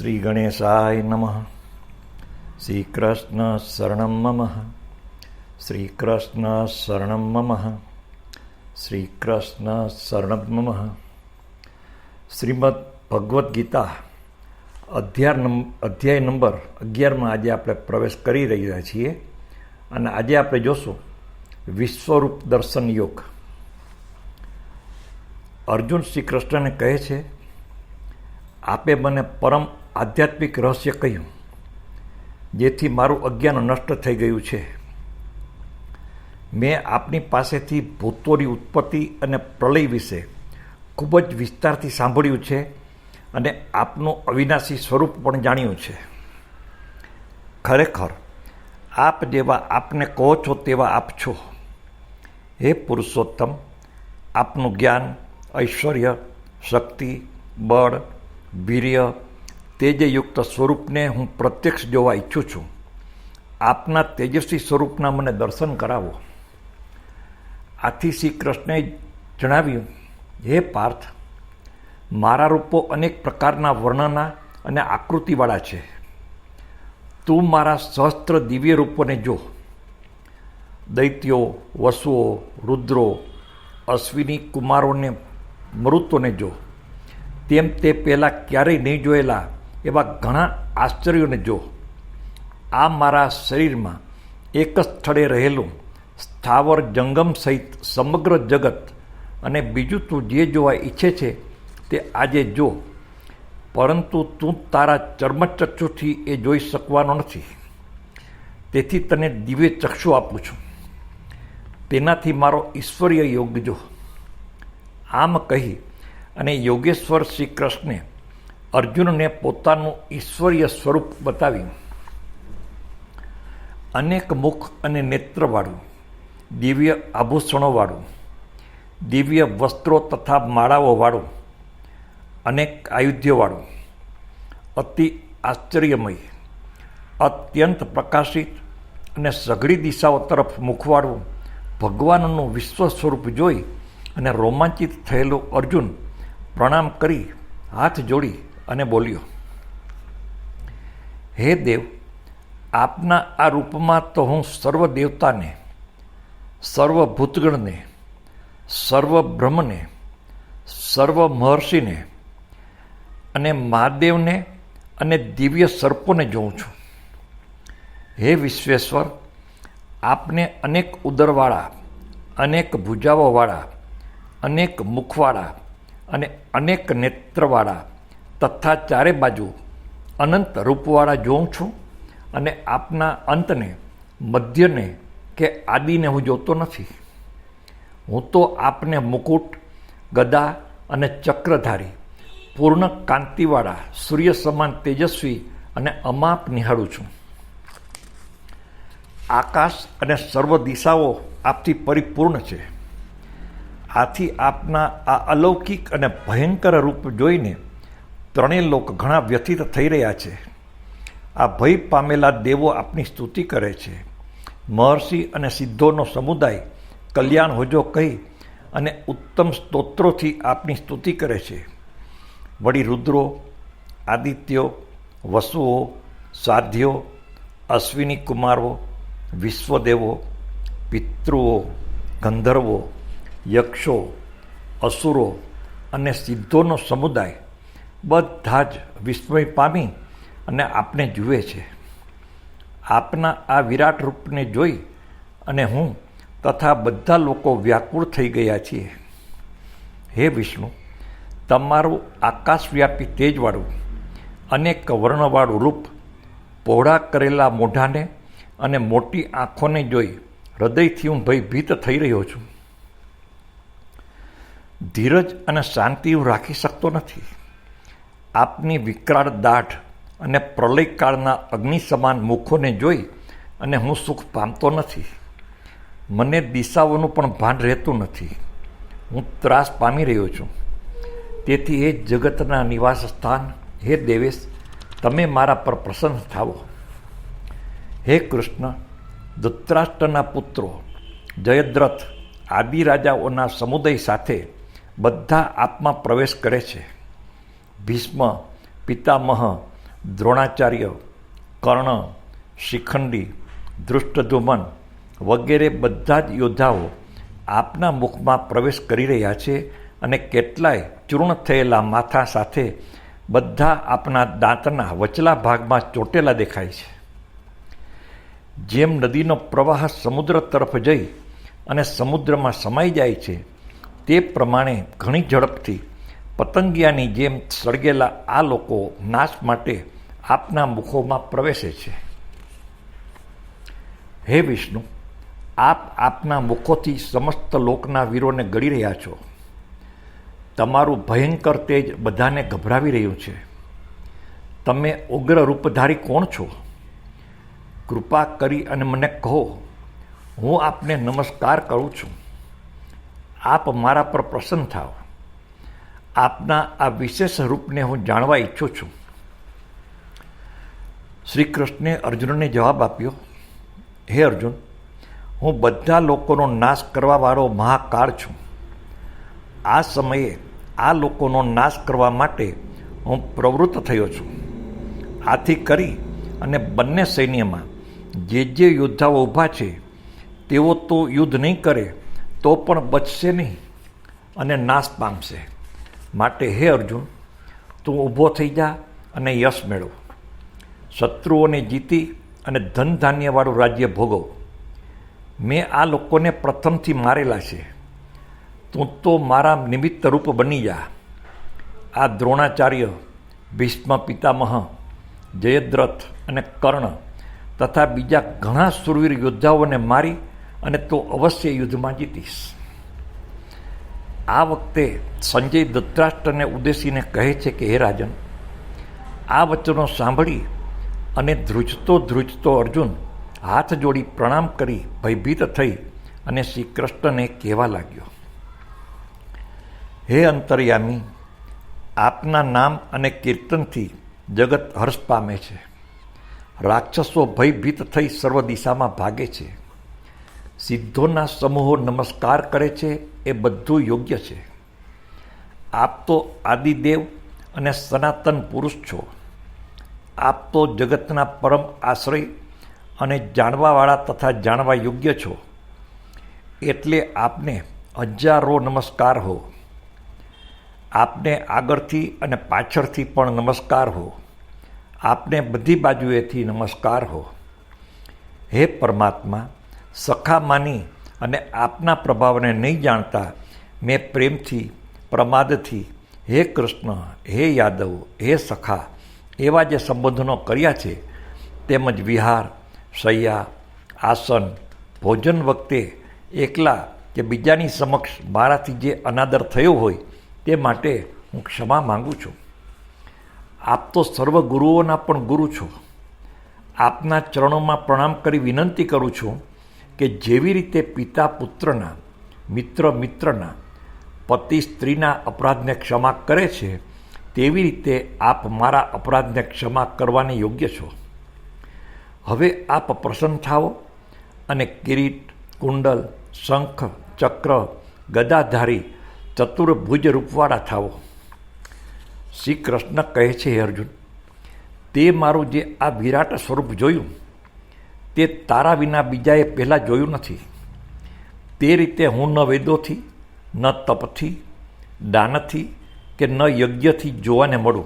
શ્રી ગણેશાય નમઃ શ્રી કૃષ્ણ શરણમ મમ શ્રી કૃષ્ણ શરણમ મમ શ્રી કૃષ્ણ શરણમ મમ શ્રીમદ ભગવદ્ ગીતા અધ્યાય નંબર અધ્યાય નંબર અગિયારમાં આજે આપણે પ્રવેશ કરી રહ્યા છીએ અને આજે આપણે જોશું વિશ્વરૂપ દર્શન યોગ અર્જુન શ્રી કૃષ્ણને કહે છે આપે મને પરમ આધ્યાત્મિક રહસ્ય કહ્યું, જેથી મારું અજ્ઞાન નષ્ટ થઈ ગયું છે. મેં આપની પાસેથી ભૂતોની ઉત્પત્તિ અને પ્રલય વિશે ખૂબ જ વિસ્તારથી સાંભળ્યું છે અને આપનું અવિનાશી સ્વરૂપ પણ જાણ્યું છે. ખરેખર, આપ જેવા આપને કહો છો તેવા આપ છો. હે પુરુષોત્તમ, આપનું જ્ઞાન, ઐશ્વર્ય, શક્તિ, બળ, વીર્ય તેજયુક્ત સ્વરૂપને હું પ્રત્યક્ષ જોવા ઈચ્છું છું. આપના તેજસ્વી સ્વરૂપના મને દર્શન કરાવો. આથી શ્રી કૃષ્ણએ જણાવ્યું, હે પાર્થ, મારા રૂપો અનેક પ્રકારના વર્ણના અને આકૃતિવાળા છે. તું મારા સહસ્ત્ર દિવ્ય રૂપોને જો. દૈત્યો, વસુઓ, રુદ્રો, અશ્વિની કુમારોને, મૃતોને જો. તેમ તે પહેલાં ક્યારેય નહીં જોયેલા એવા ઘણા આશ્ચર્યોને જો. આ મારા શરીરમાં એક જ સ્થળે રહેલું સ્થાવર જંગમ સહિત સમગ્ર જગત અને બીજું તું જે જોવા ઈચ્છે છે તે આજે જો. પરંતુ તું તારા ચર્મચક્ષુથી એ જોઈ શકવાનો નથી. તેથી તને દિવ્ય ચક્ષુ આપું છું. તેનાથી મારો ઈશ્વરીય યોગ જો. આમ કહી અને યોગેશ્વર શ્રી કૃષ્ણે અર્જુનને પોતાનું ઈશ્વરીય સ્વરૂપ બતાવી અનેક મુખ અને નેત્રવાળું, દિવ્ય આભૂષણોવાળું, દિવ્ય વસ્ત્રો તથા માળાઓવાળું, અનેક આયુધ્યવાળું, અતિ આશ્ચર્યમય, અત્યંત પ્રકાશિત અને સઘળી દિશાઓ તરફ મુખવાળું ભગવાનનું વિશ્વ સ્વરૂપ જોઈ અને રોમાંચિત થયેલો અર્જુન પ્રણામ કરી હાથ જોડી અને બોલ્યો, હે દેવ, આપના આ રૂપમાં તો હું સર્વ દેવતાને, સર્વ ભૂતગણને, સર્વ બ્રહ્મને, સર્વ મહર્ષિને અને મહાદેવને અને દિવ્ય સર્પોને જોઉં છું. હે વિશ્વેશ્વર, આપને અનેક ઉદરવાળા, અનેક ભુજાઓવાળા, અનેક મુખવાળા અને અનેક નેત્રવાળા તથા ચારે બાજુ અનંત રૂપવાળા જોઉં છું અને આપના અંતને, મધ્યને કે આદિને હું જોતો નથી. હું તો આપને મુકુટ, ગદા અને ચક્રધારી, પૂર્ણ કાંતિવાળા, સૂર્ય સમાન તેજસ્વી અને અમાપ નિહાળું છું. આકાશ અને સર્વ દિશાઓ આપથી પરિપૂર્ણ છે. આથી આપના આ અલૌકિક અને ભયંકર રૂપ જોઈને ત્રણેય લોક ઘણા વ્યથિત થઈ રહ્યા છે. આ ભય પામેલા દેવો આપની સ્તુતિ કરે છે. મહર્ષિ અને સિદ્ધોનો સમુદાય કલ્યાણ હોજો કહી અને ઉત્તમ સ્તોત્રોથી આપની સ્તુતિ કરે છે. વળી રુદ્રો, આદિત્યો, વસુઓ, સાધ્યો, અશ્વિની કુમારો, વિશ્વદેવો, પિતૃઓ, ગંધર્વો, યક્ષો, અસુરો અને સિદ્ધોનો સમુદાય બધા જ વિસ્મય પામી અને આપને જુએ છે. આપના આ વિરાટ રૂપને જોઈ અને હું તથા બધા લોકો વ્યાકુળ થઈ ગયા છીએ. હે વિષ્ણુ, તમારું આકાશવ્યાપી તેજવાળું, અનેક વર્ણવાળું રૂપ, પહોળા કરેલા મોઢાને અને મોટી આંખોને જોઈ હૃદયથી હું ભયભીત થઈ રહ્યો છું. ધીરજ અને શાંતિ હું રાખી શકતો નથી. આપની વિકરાળ દાઢ અને પ્રલયકાળના અગ્નિ સમાન મુખોને જોઈ અને હું સુખ પામતો નથી. મને દિશાઓનું પણ ભાન રહેતું નથી. હું ત્રાસ પામી રહ્યો છું. તેથી એ જગતના નિવાસ સ્થાન. હે દેવેશ, તમે મારા પર પ્રસન્ન થાવો હે કૃષ્ણ, ધૃતરાષ્ટ્રના પુત્રો, જયદ્રથ, આદિ રાજાઓના સમુદાય સાથે બધા આપમાં પ્રવેશ કરે છે. ભીષ્મ, પિતામહ, દ્રોણાચાર્ય, કર્ણ, શિખંડી, ધૃષ્ટધુમન વગેરે બધા જ યોદ્ધાઓ આપના મુખમાં પ્રવેશ કરી રહ્યા છે અને કેટલાય ચૂર્ણ થયેલા માથા સાથે બધા આપના દાંતના વચલા ભાગમાં ચોટેલા દેખાય છે. જેમ નદીનો પ્રવાહ સમુદ્ર તરફ જઈ અને સમુદ્રમાં સમાઈ જાય છે, તે પ્રમાણે ઘણી ઝડપથી પતંગિયાની જેમ સળગેલા આ લોકો નાશ માટે આપના મુખોમાં પ્રવેશે છે. હે વિષ્ણુ, આપ આપના મુખોથી સમસ્ત લોકના વીરોને ગળી રહ્યા છો. તમારું ભયંકર તેજ બધાને ગભરાવી રહ્યું છે. તમે ઉગ્ર રૂપધારી કોણ છો? કૃપા કરી અને મને કહો, હું આપને નમસ્કાર કરું છું. આપ મારા પર પ્રસન્ન થાવ આપના આ વિશેષ રૂપને હું જાણવા ઈચ્છું છું. શ્રી કૃષ્ણે અર્જુનને જવાબ આપ્યો, હે અર્જુન, હું બધા લોકોનો નાશ કરવાવાળો મહાકાળ છું. આ સમયે આ લોકોનો નાશ કરવા માટે હું પ્રવૃત્ત થયો છું. આથી કરી અને બંને સૈન્યમાં જે જે યોદ્ધાઓ ઊભા છે, તેઓ તો યુદ્ધ નહીં કરે, તો પણ બચશે નહીં અને નાશ પામશે. માટે હે અર્જુન, તું ઊભો થઈ જા અને યશ મેળવ. શત્રુઓને જીતી અને ધન ધાન્યવાળું રાજ્ય ભોગવ. મેં આ લોકોને પ્રથમથી મારેલા છે. તું તો મારા નિમિત્ત રૂપ બની જા. આ દ્રોણાચાર્ય, ભીષ્મ પિતામહ, જયદ્રથ અને કર્ણ તથા બીજા ઘણા સુરવીર યોદ્ધાઓને મારી અને તો અવશ્ય યુદ્ધમાં જીતીશ. આ વખતે સંજય ધૃતરાષ્ટ્રને ઉદ્દેશીને કહે છે કે, હે રાજન, આ વચનો સાંભળી અને ધ્રુજતો ધ્રુજતો અર્જુન હાથ જોડી પ્રણામ કરી ભયભીત થઈ અને શ્રી કૃષ્ણને કહેવા લાગ્યો. હે અંતર્યામી, આપના નામ અને કીર્તનથી જગત હર્ષ પામે છે. રાક્ષસો ભયભીત થઈ સર્વ દિશામાં ભાગે છે. સિદ્ધોના સમૂહો નમસ્કાર કરે છે, એ બધું યોગ્ય છે. આપ તો આદિદેવ અને સનાતન પુરુષ છો. આપ તો જગતના પરમ આશ્રય અને જાણવાવાળા તથા જાણવા યોગ્ય છો. એટલે આપને હજારો નમસ્કાર હો. આપને આગળથી અને પાછળથી પણ નમસ્કાર હો. આપને બધી બાજુએથી નમસ્કાર હો. હે પરમાત્મા સખા માની અને આપના પ્રભાવને નહીં જાણતા, મેં પ્રેમથી, પ્રમાદથી, હે કૃષ્ણ, હે યાદવ, હે સખા, એવા જે સંબોધનો કર્યા છે, તેમજ વિહાર શૈયા આસન, ભોજન વખતે એકલા કે બીજાની સમક્ષ મારાથી જે અનાદર થયો હોય તે માટે હું ક્ષમા માંગુ છું. આપ તો સર્વ ગુરુઓના પણ ગુરુ છો. આપના ચરણોમાં પ્રણામ કરી વિનંતી કરું છું કે જેવી રીતે પિતા પુત્રના, મિત્ર મિત્રના, પતિ સ્ત્રીના અપરાધને ક્ષમા કરે છે, તેવી રીતે આપ મારા અપરાધને ક્ષમા કરવાને યોગ્ય છો. હવે આપ પ્રસન્ન થાઓ અને કિરીટ, કુંડલ, શંખ, ચક્ર, ગદાધારી, ચતુર્ભુજ રૂપવાળા થાઓ. શ્રી કૃષ્ણ કહે છે, હે અર્જુન, તે મારું જે આ વિરાટ સ્વરૂપ જોયું તે તારા વિના બીજાએ પહેલાં જોયું નથી. તે રીતે હું ન વેદોથી, ન તપથી, દાનથી કે ન યજ્ઞથી જોવાને મળું.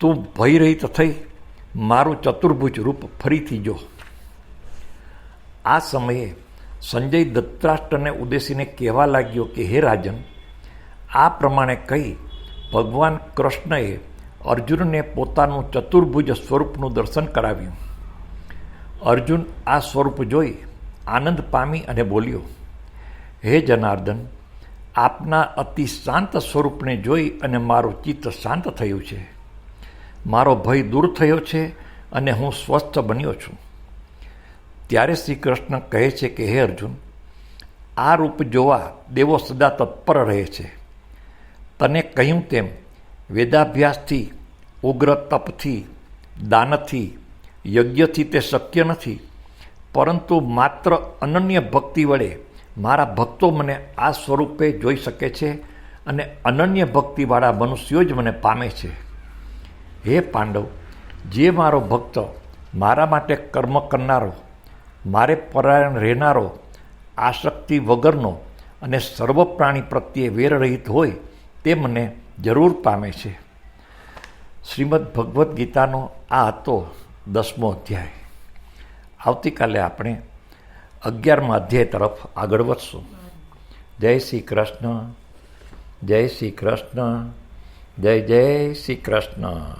તું ભયરહિત થઈ, મારું ચતુર્ભુજ રૂપ ફરીથી જો. આ સમયે સંજય દત્તરાષ્ટ્રને ઉદ્દેશીને કહેવા લાગ્યો કે, હે રાજન, આ પ્રમાણે કહી ભગવાન કૃષ્ણએ અર્જુનને પોતાનું ચતુર્ભુજ સ્વરૂપનું દર્શન કરાવ્યું. અર્જુન આ સ્વરૂપ જોઈ આનંદ પામી અને બોલ્યો, હે જનાર્દન, આપના અતિ શાંત સ્વરૂપને જોઈ અને મારું ચિત્ત શાંત થયું છે. મારો ભય દૂર થયો છે અને હું સ્વસ્થ બન્યો છું. ત્યારે શ્રી કૃષ્ણ કહે છે કે, હે અર્જુન, આ રૂપ જોવા દેવો સદા તત્પર રહે છે. તને કહ્યું તેમ વેદાભ્યાસથી, ઉગ્ર તપથી, દાનથી યજ્ઞથી તે શક્ય નથી. પરંતુ માત્ર અનન્ય ભક્તિ વડે મારા ભક્તો મને આ સ્વરૂપે જોઈ શકે છે અને અનન્ય ભક્તિવાળા મનુષ્યો જ મને પામે છે. હે પાંડવ, જે મારો ભક્ત મારા માટે કર્મ કરનારો, મારે પરાયણ રહેનારો આસક્તિ વગરનો અને સર્વ પ્રાણી પ્રત્યે વેરરહિત હોય તે મને જરૂર પામે છે. શ્રીમદ ભગવદ્ ગીતાનો આ હતો દસમો અધ્યાય. આવતીકાલે આપણે અગિયારમા અધ્યાય તરફ આગળ વધશું. જય શ્રી કૃષ્ણ, જય શ્રી કૃષ્ણ, જય જય શ્રી કૃષ્ણ.